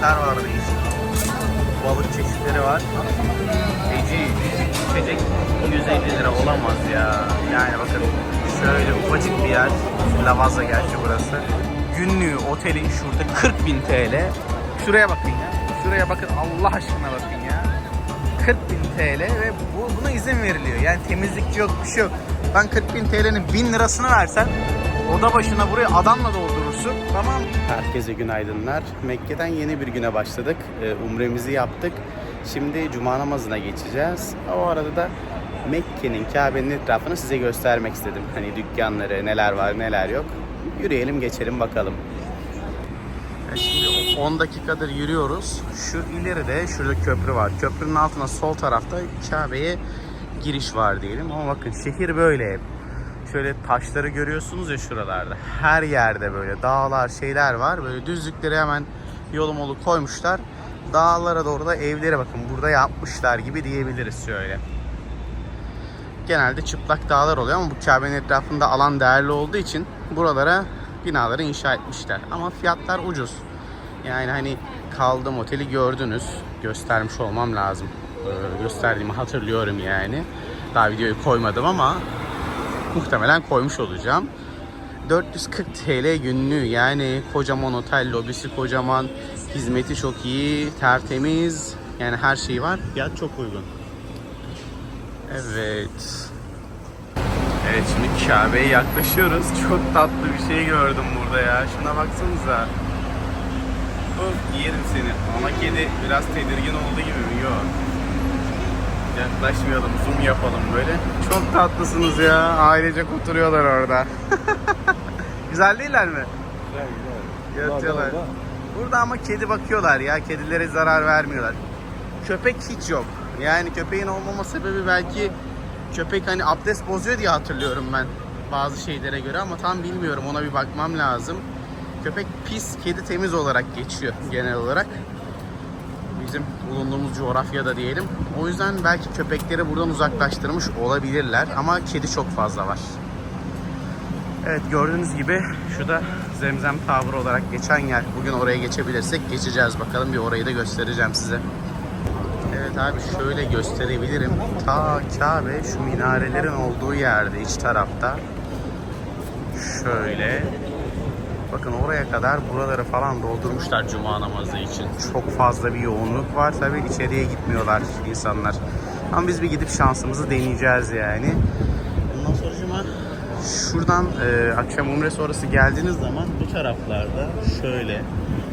Karidesler var değişik. Balık çeşitleri var. Feci içecek 150 lira olamaz ya. Yani bakın şöyle ufacık bir yer. Lavazza gerçi burası. Günlüğü otelin şurada 40 bin TL. Şuraya bakın ya. Şuraya bakın Allah aşkına bakın ya. 40 bin TL ve bu, buna izin veriliyor. Yani temizlikçi yok bir şey yok. Ben 40 bin TL'nin 1000 lirasını versem oda başına buraya adamla doldurursun. Tamam. Herkese günaydınlar. Mekke'den yeni bir güne başladık. Ee, Umremizi yaptık. Şimdi cuma namazına geçeceğiz. O arada da Mekke'nin, Kabe'nin etrafını size göstermek istedim. Hani dükkanları, neler var, neler yok. Yürüyelim, geçelim bakalım. Ya Şimdi 10 dakikadır yürüyoruz. Şu ileride şurada köprü var. Köprünün altına sol tarafta Kabe'ye giriş var diyelim. Ama bakın şehir böyle. Şöyle taşları görüyorsunuz ya şuralarda. Her yerde böyle dağlar şeyler var. Böyle düzlükleri hemen yolu molu koymuşlar. Dağlara doğru da evleri bakın burada yapmışlar gibi diyebiliriz şöyle. Genelde çıplak dağlar oluyor ama bu Kabe'nin etrafında alan değerli olduğu için buralara binaları inşa etmişler. Ama fiyatlar ucuz. Yani hani kaldığım oteli gördünüz. Göstermiş olmam lazım. Ee, gösterdiğimi hatırlıyorum yani. Daha videoyu koymadım ama muhtemelen koymuş olacağım. 440 TL günlüğü yani kocaman otel lobisi kocaman hizmeti çok iyi tertemiz yani her şey var fiyat çok uygun. Evet. Evet şimdi Kabe'ye yaklaşıyoruz. Çok tatlı bir şey gördüm burada ya. Şuna baksanıza. Of yerim seni. Ama kedi biraz tedirgin oldu gibi mi? Yok. Yaklaşmayalım, zoom yapalım böyle. Çok tatlısınız ya. Ailecek oturuyorlar orada. Güzel değiller mi? Güzel güzel. Yatıyorlar. Burada ama kedi bakıyorlar ya. Kedilere zarar vermiyorlar. Köpek hiç yok. Yani köpeğin olmama sebebi belki köpek hani abdest bozuyor diye hatırlıyorum ben bazı şeylere göre ama tam bilmiyorum ona bir bakmam lazım. Köpek pis, kedi temiz olarak geçiyor genel olarak. Bizim bulunduğumuz coğrafyada diyelim. O yüzden belki köpekleri buradan uzaklaştırmış olabilirler ama kedi çok fazla var. Evet gördüğünüz gibi şu da Zemzem Tower olarak geçen yer. Bugün oraya geçebilirsek geçeceğiz bakalım bir orayı da göstereceğim size. Evet abi şöyle gösterebilirim. Ta Kabe şu minarelerin olduğu yerde iç tarafta. Şöyle. Bakın oraya kadar buraları falan doldurmuşlar cuma namazı için. Çok fazla bir yoğunluk var. Tabi içeriye gitmiyorlar insanlar. Ama biz bir gidip şansımızı deneyeceğiz yani. Ondan sonra cuma şuradan e, akşam umre sonrası geldiğiniz zaman bu taraflarda şöyle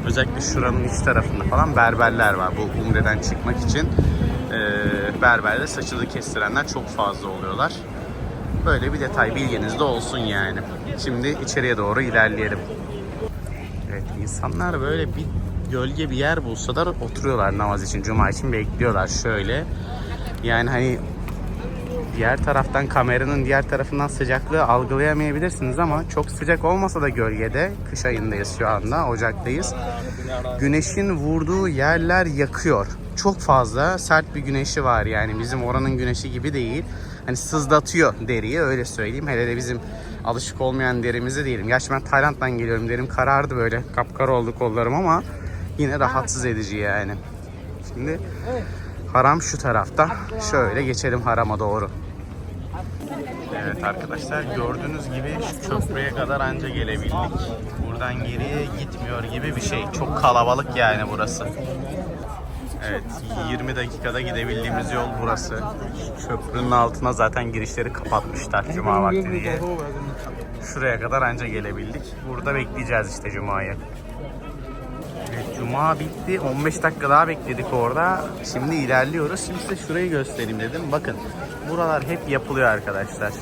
özellikle şuranın iç tarafında falan berberler var bu umreden çıkmak için. E, berberde saçını kestirenler çok fazla oluyorlar. Böyle bir detay bilginizde olsun yani. Şimdi içeriye doğru ilerleyelim. Evet insanlar böyle bir gölge bir yer bulsalar oturuyorlar namaz için, cuma için bekliyorlar şöyle. Yani hani diğer taraftan kameranın diğer tarafından sıcaklığı algılayamayabilirsiniz ama çok sıcak olmasa da gölgede kış ayındayız şu anda Ocak'tayız. Güneşin vurduğu yerler yakıyor. Çok fazla sert bir güneşi var yani bizim oranın güneşi gibi değil. Hani sızlatıyor deriyi öyle söyleyeyim. Hele de bizim alışık olmayan derimizi diyelim. Gerçi ben Tayland'dan geliyorum derim karardı böyle kapkara oldu kollarım ama yine rahatsız edici yani. Şimdi haram şu tarafta. Şöyle geçelim harama doğru. Evet arkadaşlar gördüğünüz gibi şu köprüye kadar anca gelebildik. Buradan geriye gitmiyor gibi bir şey. Çok kalabalık yani burası. Evet 20 dakikada gidebildiğimiz yol burası. Köprünün altına zaten girişleri kapatmışlar cuma vakti diye. Şuraya kadar anca gelebildik. Burada bekleyeceğiz işte cumayı. Evet, Cuma bitti. 15 dakika daha bekledik orada. Şimdi ilerliyoruz. Şimdi size şurayı göstereyim dedim. Bakın buralar hep yapılıyor arkadaşlar.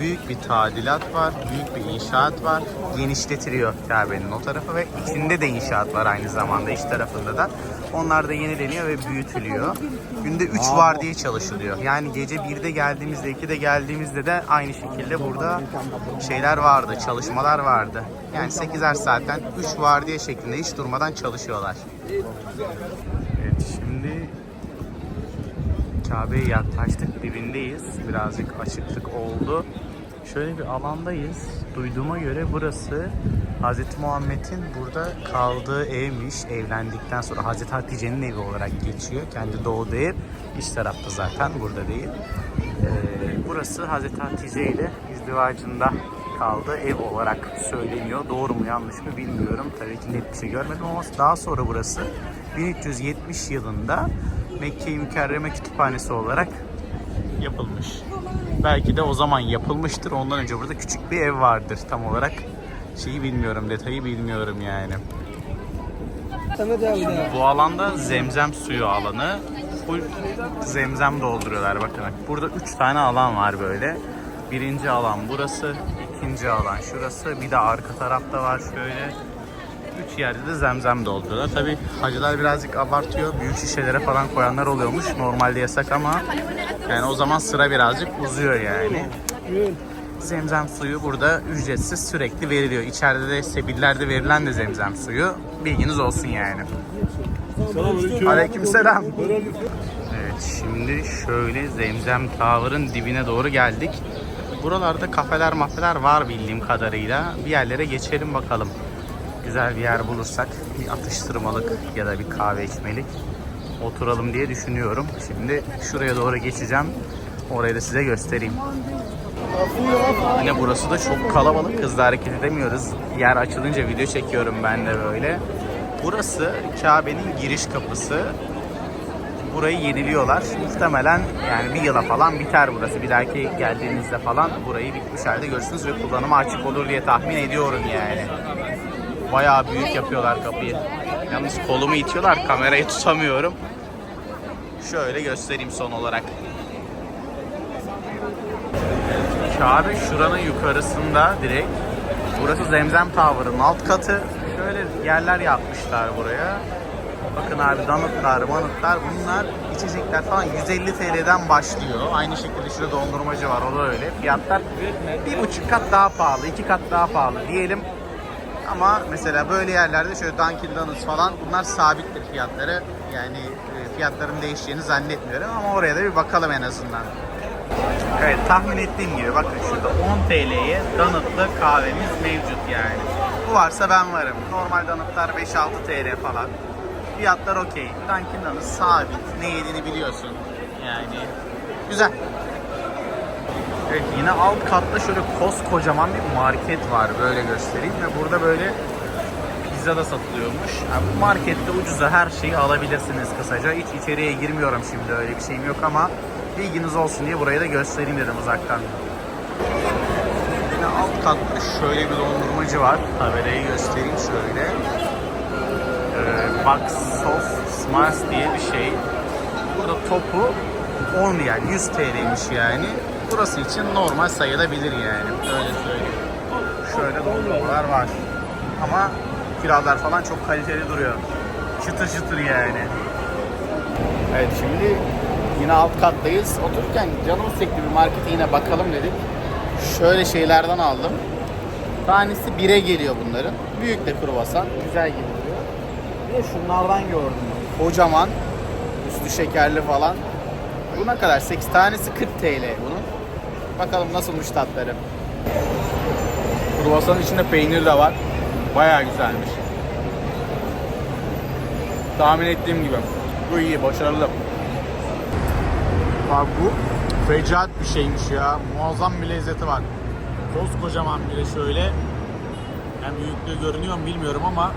Büyük bir tadilat var. Büyük bir inşaat var. Genişletiliyor Kabe'nin o tarafı ve içinde de inşaat var aynı zamanda iç tarafında da. Onlar da yenileniyor ve büyütülüyor. Günde 3 var diye çalışılıyor. Yani gece 1'de geldiğimizde 2'de geldiğimizde de aynı şekilde burada şeyler vardı, çalışmalar vardı. Yani 8'er saatten 3 var diye şeklinde hiç durmadan çalışıyorlar. Evet şimdi Kabe'ye yaklaştık. Dibindeyiz. Birazcık açıklık oldu. Şöyle bir alandayız. Duyduğuma göre burası Hz. Muhammed'in burada kaldığı evmiş. Evlendikten sonra Hz. Hatice'nin evi olarak geçiyor. Kendi doğduğu ev. İç tarafta zaten burada değil. Ee, burası Hz. Hatice ile izdivacında kaldığı ev olarak söyleniyor. Doğru mu yanlış mı bilmiyorum. Tabii ki net bir şey görmedim ama daha sonra burası 1370 yılında Mekke-i Mükerreme Kütüphanesi olarak yapılmış. Belki de o zaman yapılmıştır. Ondan önce burada küçük bir ev vardır tam olarak. Şeyi bilmiyorum, detayı bilmiyorum yani. Bu alanda zemzem suyu alanı. Full zemzem dolduruyorlar bakın. Burada 3 tane alan var böyle. Birinci alan burası, ikinci alan şurası. Bir de arka tarafta var şöyle. Üç yerde de zemzem dolduruyorlar. Tabi hacılar birazcık abartıyor. Büyük şişelere falan koyanlar oluyormuş. Normalde yasak ama yani o zaman sıra birazcık uzuyor yani. Zemzem suyu burada ücretsiz sürekli veriliyor. İçeride de sebillerde verilen de zemzem suyu. Bilginiz olsun yani. Selamünaleyküm. Aleykümselam. Evet şimdi şöyle Zemzem Tower'ın dibine doğru geldik. Buralarda kafeler mafeler var bildiğim kadarıyla. Bir yerlere geçelim bakalım. Güzel bir yer bulursak bir atıştırmalık ya da bir kahve içmelik oturalım diye düşünüyorum. Şimdi şuraya doğru geçeceğim. Orayı da size göstereyim. Yine burası da çok kalabalık. Hızlı hareket edemiyoruz. Yer açılınca video çekiyorum ben de böyle. Burası Kabe'nin giriş kapısı. Burayı yeniliyorlar. Muhtemelen yani bir yıla falan biter burası. Bir dahaki geldiğinizde falan burayı bitmiş halde görürsünüz ve kullanıma açık olur diye tahmin ediyorum yani. Bayağı büyük yapıyorlar kapıyı. Yalnız kolumu itiyorlar. Kamerayı tutamıyorum. Şöyle göstereyim son olarak. Kabe şuranın yukarısında direkt. Burası Zemzem Tower'ın alt katı. Şöyle yerler yapmışlar buraya. Bakın abi danıtlar, manıtlar bunlar içecekler falan 150 TL'den başlıyor. Aynı şekilde şurada dondurmacı var o da öyle. Fiyatlar bir buçuk kat daha pahalı, iki kat daha pahalı diyelim. Ama mesela böyle yerlerde şöyle Dunkin Donuts falan bunlar sabittir fiyatları. Yani e, fiyatların değişeceğini zannetmiyorum ama oraya da bir bakalım en azından. Evet tahmin ettiğim gibi bakın şurada 10 TL'ye donutlu kahvemiz mevcut yani. Bu varsa ben varım. Normal donutlar 5-6 TL falan. Fiyatlar okey. Dunkin Donuts sabit. Ne yediğini biliyorsun. Yani güzel. Evet yine alt katta şöyle koskocaman bir market var. Böyle göstereyim ve burada böyle pizza da satılıyormuş. Yani bu markette ucuza her şeyi alabilirsiniz kısaca. Hiç içeriye girmiyorum şimdi öyle bir şeyim yok ama bilginiz olsun diye burayı da göstereyim dedim uzaktan. Yine alt katta şöyle bir dondurmacı var. Tabelayı göstereyim şöyle. Ee, Box of Smiles diye bir şey. Burada topu 10 riyal, 100 TL'ymiş yani. Burası için normal sayılabilir yani. Öyle söyleyeyim. Şöyle dondurmalar var. Ama kiralar falan çok kaliteli duruyor. Çıtır çıtır yani. Evet şimdi yine alt kattayız. Otururken canımız çekti bir markete yine bakalım dedik. Şöyle şeylerden aldım. Tanesi 1'e geliyor bunların. Büyük de kruvasan. Güzel gibi duruyor. Bir de şunlardan gördüm. Kocaman. Üstü şekerli falan. Buna kadar 8 tanesi 40 TL bunun. Bakalım nasılmış tatları. Kruvasanın içinde peynir de var. Bayağı güzelmiş. Tahmin ettiğim gibi. Bu iyi, başarılı. Bak bu fecaat bir şeymiş ya. Muazzam bir lezzeti var. Koskocaman bir de şöyle. Yani büyüklüğü görünüyor mu bilmiyorum ama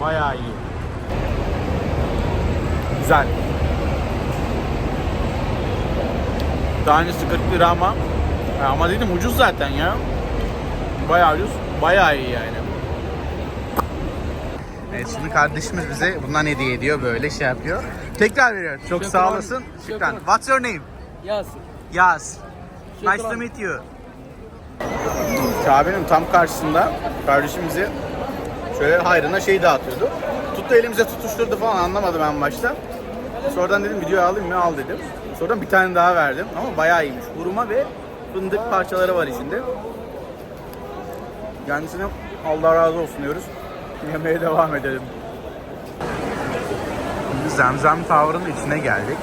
bayağı iyi. Güzel. Tanesi 40 lira ama ama dedim ucuz zaten ya. Bayağı ucuz. Bayağı iyi yani. Evet şimdi kardeşimiz bize bundan hediye ediyor böyle şey yapıyor. Tekrar veriyor. Çok sağ Şükran. olasın. Şükran. Şükran. What's your name? Yasin. Yaz. Nice to meet you. Kabe'nin tam karşısında kardeşim bize şöyle hayrına şey dağıtıyordu. Tuttu elimize tutuşturdu falan anlamadım ben başta. Sonradan dedim videoyu alayım mı al dedim. Sonradan bir tane daha verdim ama bayağı iyiymiş. Hurma ve fındık parçaları var içinde. Kendisine Allah razı olsun diyoruz. Yemeğe devam edelim. Şimdi Zemzem Tower'ın içine geldik.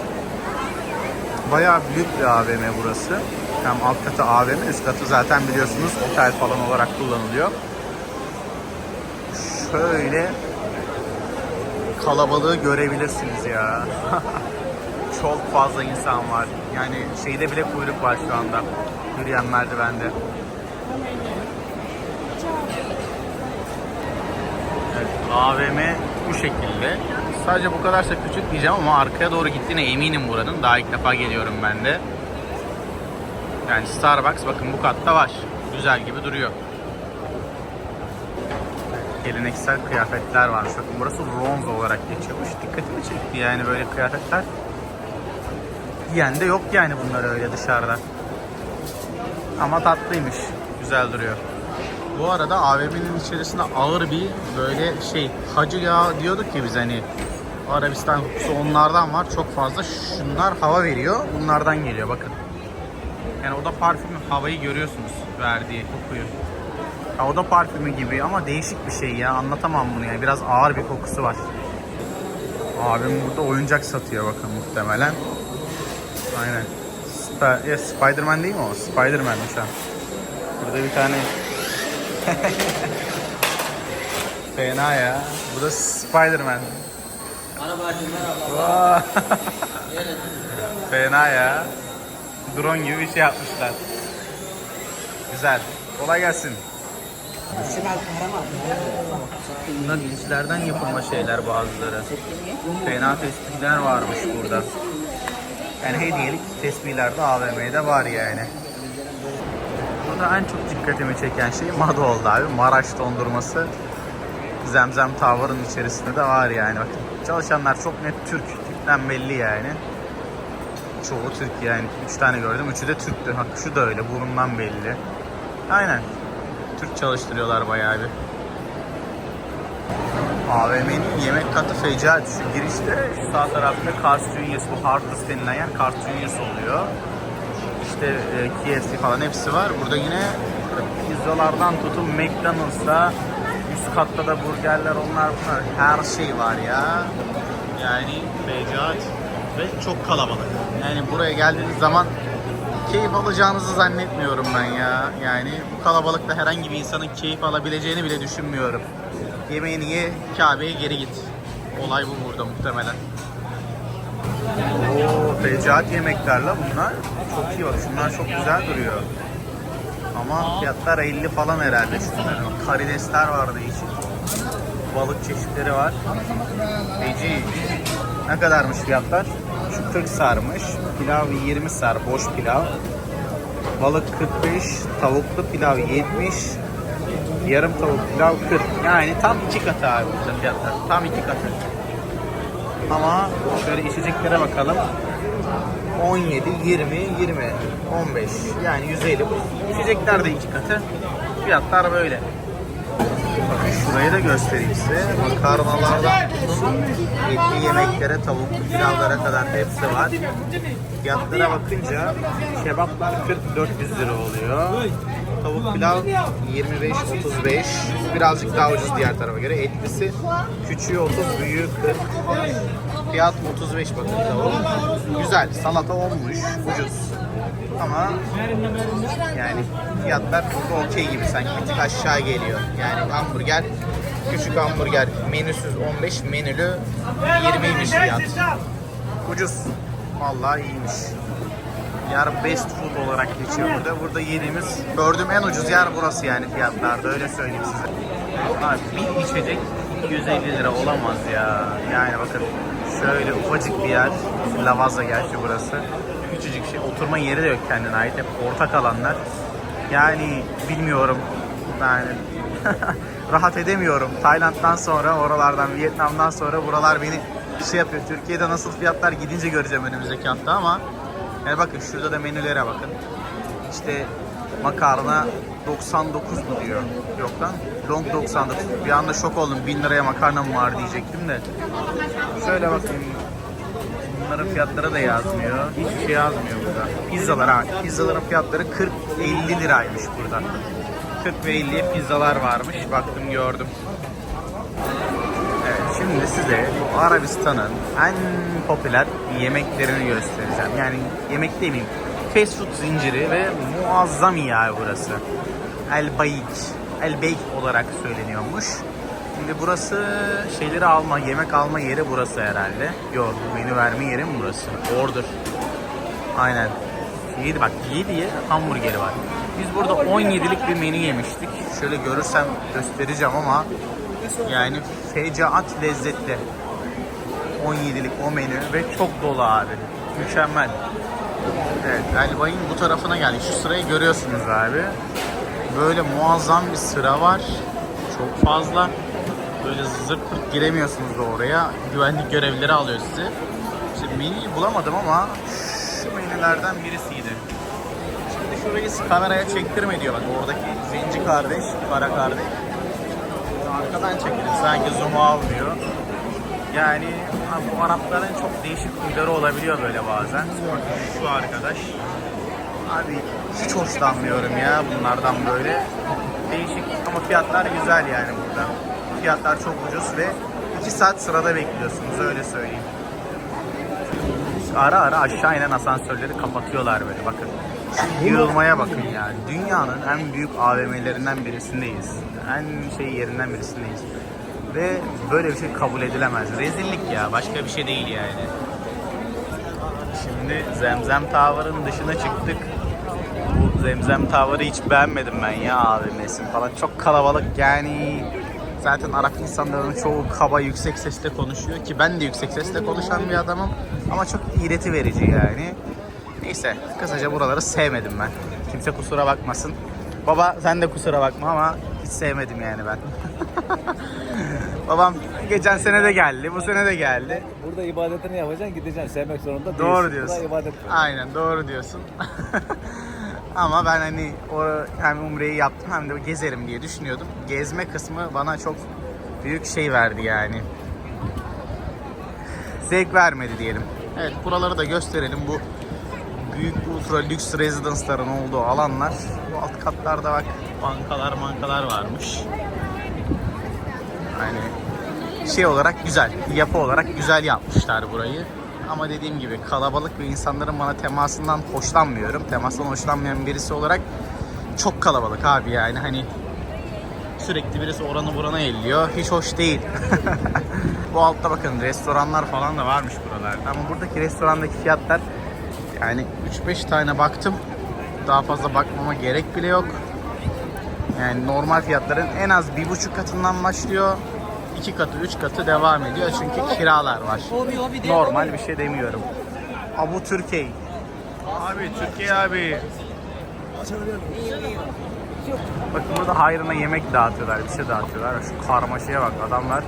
Bayağı büyük bir AVM burası. Hem alt katı AVM, üst katı zaten biliyorsunuz otel falan olarak kullanılıyor. Şöyle kalabalığı görebilirsiniz ya. Çok fazla insan var. Yani şeyde bile kuyruk var şu anda. Yürüyen merdivende. Evet, AVM bu şekilde. Sadece bu kadarsa küçük diyeceğim ama arkaya doğru gittiğine eminim buranın. Daha ilk defa geliyorum ben de. Yani Starbucks bakın bu katta var. Güzel gibi duruyor. Geleneksel kıyafetler varmış. Bakın burası bronz olarak geçiyormuş. Dikkatimi çekti yani böyle kıyafetler. Giyen de yok yani bunlar öyle dışarıda. Ama tatlıymış. Güzel duruyor. Bu arada AVM'nin içerisinde ağır bir böyle şey hacı yağı diyorduk ki biz hani Arabistan kokusu onlardan var çok fazla. Şunlar hava veriyor. Bunlardan geliyor bakın. Yani o da parfümü havayı görüyorsunuz verdiği kokuyu. Ya o da parfümü gibi ama değişik bir şey ya anlatamam bunu yani biraz ağır bir kokusu var. Abim burada oyuncak satıyor bakın muhtemelen. Aynen. Sp- ya Spider-Man değil mi o? Spider-Man'miş ha. Burada bir tane Fena ya. Bu da Spider-Man. Vay. Fena ya. Drone gibi bir şey yapmışlar. Güzel. Kolay gelsin. Bunlar linçlerden yapılma şeyler bazıları. Fena tespihler varmış burada. Yani hediyelik tespihler de AVM'de var yani. Burada en çok dikkatimi çeken şey Mado oldu abi. Maraş dondurması. Zemzem Tower'ın içerisinde de var yani. Bakın çalışanlar çok net Türk. Tipten belli yani. Çoğu Türk yani. Üç tane gördüm. Üçü de Türktü. Bak şu da öyle. Burundan belli. Aynen. Türk çalıştırıyorlar bayağı bir. AVM'nin yemek katı fecaat. Şu girişte sağ tarafta Cars Juniors, bu Hartless denilen yer Cars Juniors oluyor. İşte e, KFC falan hepsi var. Burada yine pizzalardan tutun McDonald's'a üst katta da burgerler onlar bunlar her şey var ya. Yani fecaat ve çok kalabalık. Yani buraya geldiğiniz zaman keyif alacağınızı zannetmiyorum ben ya. Yani bu kalabalıkta herhangi bir insanın keyif alabileceğini bile düşünmüyorum. Yemeğini ye, Kabe'ye geri git. Olay bu burada muhtemelen. Oo, fecaat yemeklerle bunlar. Çok iyi bak şunlar çok güzel duruyor. Ama fiyatlar 50 falan herhalde şunların. Karidesler vardı için. Balık çeşitleri var. Feci. Ne kadarmış fiyatlar? Şu 40 sarmış. Pilav 20 sar. Boş pilav. Balık 45. Tavuklu pilav 70. Yarım tavuk pilav 40. Yani tam iki katı abi burada fiyatlar. Tam iki katı. Ama şöyle içeceklere bakalım. 17, 20, 20, 15 yani 150 bu. İçecekler de iki katı. Fiyatlar böyle. Bakın da göstereyim size. Makarnalardan tutun etli yemeklere, tavuklu pilavlara kadar hepsi var. Fiyatlara bakınca kebaplar 40-400 lira oluyor. Tavuk pilav 25-35. Birazcık daha ucuz diğer tarafa göre. Etlisi küçüğü 30, büyüğü 40. Fiyat 35 bakın tavuk. Güzel. Salata olmuş. Ucuz. Ama yani fiyatlar burada okey gibi sanki bir tık aşağı geliyor. Yani hamburger küçük hamburger menüsüz 15 menülü 20'ymiş fiyat. Ucuz. Vallahi iyiymiş. Yer best food olarak geçiyor burada. Burada yediğimiz gördüğüm en ucuz yer burası yani fiyatlarda öyle söyleyeyim size. Abi bir içecek 250 lira olamaz ya. Yani bakın şöyle ufacık bir yer. Lavazza gerçi burası. Küçücük şey. Oturma yeri de yok kendine ait. Hep ortak alanlar. Yani bilmiyorum. Yani rahat edemiyorum. Tayland'dan sonra, oralardan, Vietnam'dan sonra buralar beni şey yapıyor. Türkiye'de nasıl fiyatlar gidince göreceğim önümüzdeki hafta ama yani bakın şurada da menülere bakın. İşte makarna 99 mu diyor. Yok lan. Long 99. Bir anda şok oldum. 1000 liraya makarna mı var diyecektim de. Şöyle bakın. Bunların fiyatları da yazmıyor. Hiçbir şey yazmıyor burada. Pizzalar ha. Pizzaların fiyatları 40-50 liraymış burada. 40 ve 50'ye pizzalar varmış. Baktım gördüm. Evet Şimdi size bu Arabistan'ın en popüler yemeklerini göstereceğim. Yani yemek demeyeyim. Fast food zinciri ve muazzam abi burası. El Bayik. El Beyk olarak söyleniyormuş. Şimdi burası şeyleri alma, yemek alma yeri burası herhalde. Yok, menü verme yeri mi burası? Order. Aynen. 7 bak 7'ye hamburgeri var. Biz burada 17'lik bir menü yemiştik. Şöyle görürsem göstereceğim ama yani fecaat lezzetli. 17'lik o menü ve çok dolu abi. Mükemmel. Evet, Elbay'ın bu tarafına geldik. Şu sırayı görüyorsunuz abi. Böyle muazzam bir sıra var. Çok fazla. Böyle zırt pırt giremiyorsunuz da oraya. Güvenlik görevlileri alıyor sizi. İşte menüyü bulamadım ama şu menülerden birisiydi. Şimdi şurayı kameraya çektirme diyor bak oradaki zenci kardeş, kara kardeş. Arkadan çekelim sanki zoom almıyor. Yani bu Arapların çok değişik huyları olabiliyor böyle bazen. Şu arkadaş. Abi hiç hoşlanmıyorum ya bunlardan böyle. Değişik ama fiyatlar güzel yani burada. Fiyatlar çok ucuz ve 2 saat sırada bekliyorsunuz öyle söyleyeyim. Ara ara aşağı inen asansörleri kapatıyorlar böyle bakın. Şu yığılmaya bakın ya. Dünyanın en büyük AVM'lerinden birisindeyiz. En şey yerinden birisindeyiz. Ve böyle bir şey kabul edilemez. Rezillik ya. Başka bir şey değil yani. Şimdi Zemzem Tower'ın dışına çıktık. Bu Zemzem Tower'ı hiç beğenmedim ben ya AVM'sin falan. Çok kalabalık yani. Zaten Arap insanların çoğu kaba yüksek sesle konuşuyor ki ben de yüksek sesle konuşan bir adamım. Ama çok iğreti verici yani. Neyse kısaca buraları sevmedim ben. Kimse kusura bakmasın. Baba sen de kusura bakma ama hiç sevmedim yani ben. Babam geçen sene de geldi, bu sene de geldi. Burada ibadetini yapacaksın gideceksin. Sevmek zorunda değilsin. Doğru Burada diyorsun. ibadet. Aynen doğru diyorsun. Ama ben hani o hem umreyi yaptım hem de gezerim diye düşünüyordum. Gezme kısmı bana çok büyük şey verdi yani. Zevk vermedi diyelim. Evet buraları da gösterelim. Bu büyük ultra lüks residence'ların olduğu alanlar. Bu alt katlarda bak bankalar bankalar varmış. Yani şey olarak güzel, yapı olarak güzel yapmışlar burayı. Ama dediğim gibi kalabalık ve insanların bana temasından hoşlanmıyorum. Temastan hoşlanmayan birisi olarak çok kalabalık abi yani hani sürekli birisi oranı burana elliyor. Hiç hoş değil. Bu altta bakın restoranlar falan da varmış buralarda. Ama buradaki restorandaki fiyatlar yani 3-5 tane baktım. Daha fazla bakmama gerek bile yok. Yani normal fiyatların en az bir buçuk katından başlıyor. İki katı, üç katı devam ediyor çünkü kiralar var. Normal bir şey demiyorum. Abu Türkiye. Abi Türkiye abi. Bakın burada hayrına yemek dağıtıyorlar, bir şey dağıtıyorlar. Şu karmaşaya bak adamlar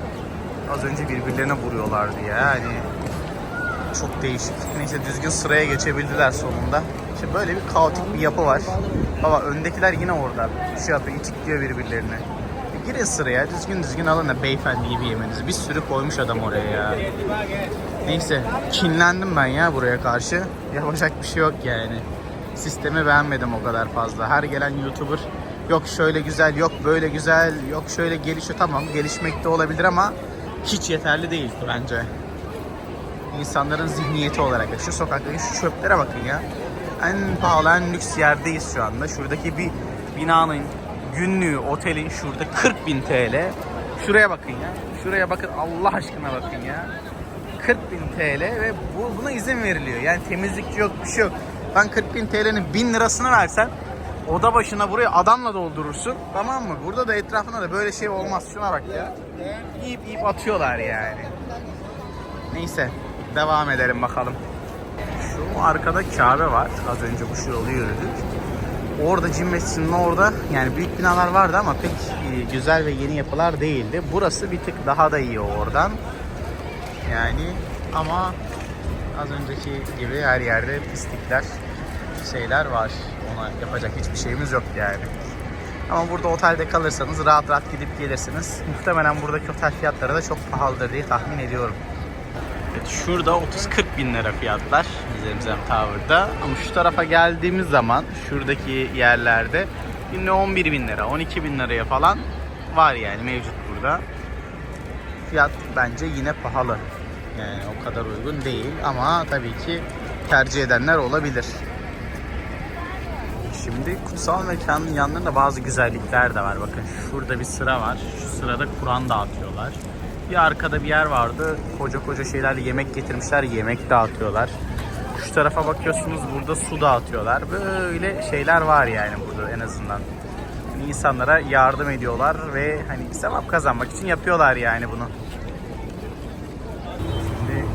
az önce birbirlerine vuruyorlardı ya. Yani çok değişik. Neyse düzgün sıraya geçebildiler sonunda. İşte böyle bir kaotik bir yapı var. Baba öndekiler yine orada. Şey yapıyor, itikliyor birbirlerini. E, Girin sıraya, düzgün düzgün alın da beyefendi gibi yemenizi. Bir sürü koymuş adam oraya ya. Neyse, kinlendim ben ya buraya karşı. Yapacak bir şey yok yani. Sistemi beğenmedim o kadar fazla. Her gelen YouTuber yok şöyle güzel, yok böyle güzel, yok şöyle gelişiyor. Tamam gelişmekte olabilir ama hiç yeterli değil bence insanların zihniyeti olarak. Şu sokaktaki şu çöplere bakın ya. En pahalı, en lüks yerdeyiz şu anda. Şuradaki bir binanın günlüğü, otelin şurada 40 bin TL. Şuraya bakın ya. Şuraya bakın Allah aşkına bakın ya. 40 bin TL ve bu, buna izin veriliyor. Yani temizlikçi yok, bir şey yok. Ben 40 bin TL'nin 1000 lirasını versen oda başına buraya adamla doldurursun. Tamam mı? Burada da etrafında da böyle şey olmaz. Şuna bak ya. İyip iyip atıyorlar yani. Neyse devam edelim bakalım. Şu arkada Kabe var. Az önce bu yolu yürüdük. Orada Cin Mescidinin orada yani büyük binalar vardı ama pek e, güzel ve yeni yapılar değildi. Burası bir tık daha da iyi oradan. Yani ama az önceki gibi her yerde pislikler şeyler var. Ona yapacak hiçbir şeyimiz yok yani. Ama burada otelde kalırsanız rahat rahat gidip gelirsiniz. Muhtemelen buradaki otel fiyatları da çok pahalıdır diye tahmin ediyorum. Evet, şurada 30-40 bin lira fiyatlar Zemzem Tower'da. Ama şu tarafa geldiğimiz zaman şuradaki yerlerde yine 11 bin lira, 12 bin liraya falan var yani mevcut burada. fiyat bence yine pahalı. Yani o kadar uygun değil ama tabii ki tercih edenler olabilir. Şimdi kutsal mekanın yanlarında bazı güzellikler de var. Bakın şurada bir sıra var. Şu sırada Kur'an dağıtıyorlar. Bir arkada bir yer vardı. Koca koca şeylerle yemek getirmişler. Yemek dağıtıyorlar. Şu tarafa bakıyorsunuz burada su dağıtıyorlar. Böyle şeyler var yani burada en azından. Yani insanlara yardım ediyorlar ve hani sevap kazanmak için yapıyorlar yani bunu. Şimdi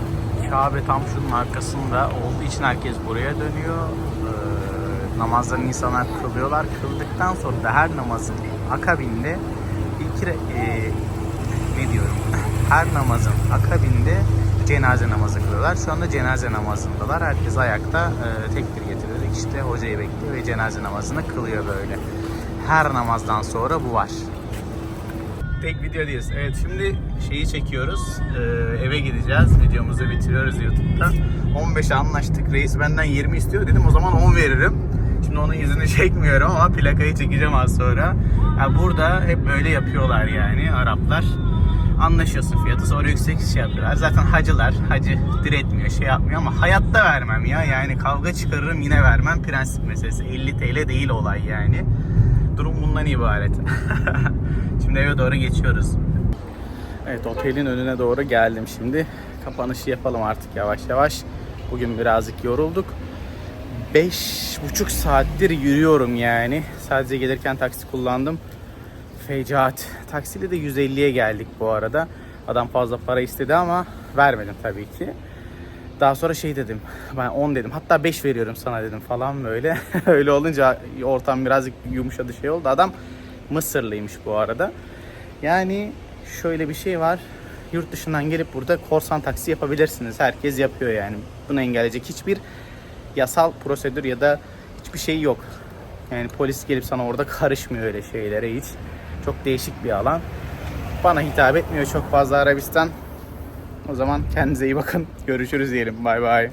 Kabe tam şunun arkasında olduğu için herkes buraya dönüyor. Ee, namazlarını insanlar kılıyorlar. Kıldıktan sonra da her namazın akabinde re- e, ne diyorum? Her namazın akabinde cenaze namazı kılıyorlar. Şu anda cenaze namazındalar. Herkes ayakta e, tekbir getirerek işte hocayı bekliyor ve cenaze namazını kılıyor böyle. Her namazdan sonra bu var. Tek video değiliz. Evet şimdi şeyi çekiyoruz. Ee, eve gideceğiz. Videomuzu bitiriyoruz YouTube'da. 15'e anlaştık. Reis benden 20 istiyor. Dedim o zaman 10 veririm. Şimdi onun yüzünü çekmiyorum ama plakayı çekeceğim az sonra. Ya burada hep böyle yapıyorlar yani Araplar. Anlaşıyorsun fiyatı sonra yüksek şey yapıyorlar. Zaten hacılar, hacı diretmiyor şey yapmıyor ama hayatta vermem ya. Yani kavga çıkarırım yine vermem. Prensip meselesi 50 TL değil olay yani. Durum bundan ibaret. Şimdi eve doğru geçiyoruz. Evet otelin önüne doğru geldim şimdi. Kapanışı yapalım artık yavaş yavaş. Bugün birazcık yorulduk. Beş buçuk saattir yürüyorum yani. Sadece gelirken taksi kullandım. Fecaat. Taksiyle de 150'ye geldik bu arada. Adam fazla para istedi ama vermedim tabii ki. Daha sonra şey dedim. Ben 10 dedim. Hatta 5 veriyorum sana dedim falan böyle. Öyle olunca ortam birazcık yumuşadı şey oldu. Adam Mısırlıymış bu arada. Yani şöyle bir şey var. Yurt dışından gelip burada korsan taksi yapabilirsiniz. Herkes yapıyor yani. Bunu engelleyecek hiçbir yasal prosedür ya da hiçbir şey yok. Yani polis gelip sana orada karışmıyor öyle şeylere hiç. Çok değişik bir alan. Bana hitap etmiyor çok fazla Arabistan. O zaman kendinize iyi bakın. Görüşürüz diyelim. Bay bay.